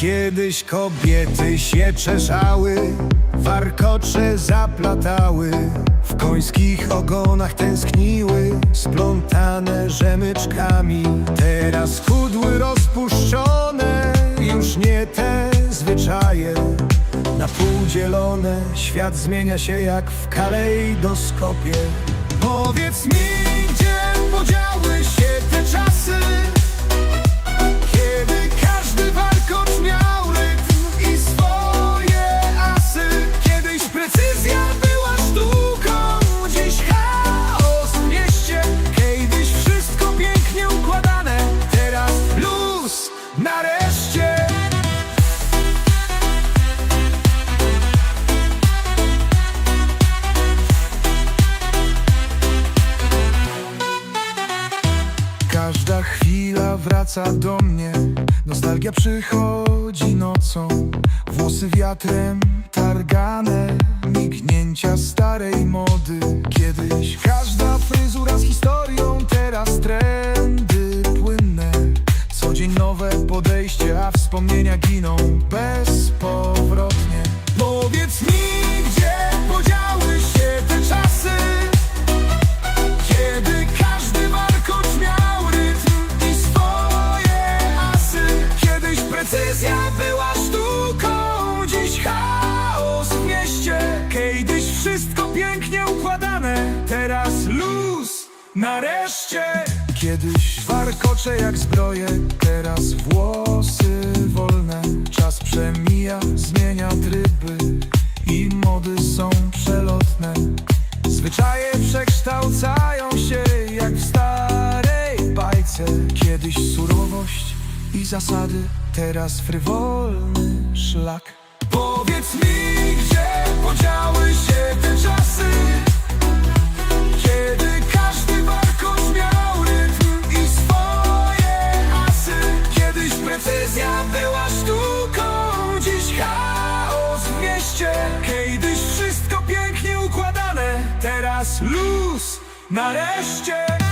Kiedyś kobiety się czeszały, warkocze zaplatały, w końskich ogonach tęskniły, splątane rzemyczkami. Teraz chudły, rozpuszczone, już nie te zwyczaje. Na pół dzielone, świat zmienia się jak w kalejdoskopie. Powiedz mi, gdzie podziały się chwila wraca do mnie. Nostalgia przychodzi nocą Włosy wiatrem targane Mignięcia starej mody. Kiedyś każda fryzura z historią Teraz trendy płynne. Co dzień nowe podejście A wspomnienia giną bezpowrotnie Kiedyś precyzja była sztuką, dziś chaos w mieście. Kiedyś wszystko pięknie układane, teraz luz nareszcie. Kiedyś warkocze jak zbroje, teraz włosy i zasady, teraz frywolny szlak. Powiedz mi, gdzie podziały się te czasy? Kiedy każdy warkocz miał rytm i swoje asy. Kiedyś precyzja była sztuką, dziś chaos w mieście. Kiedyś wszystko pięknie układane, teraz luz nareszcie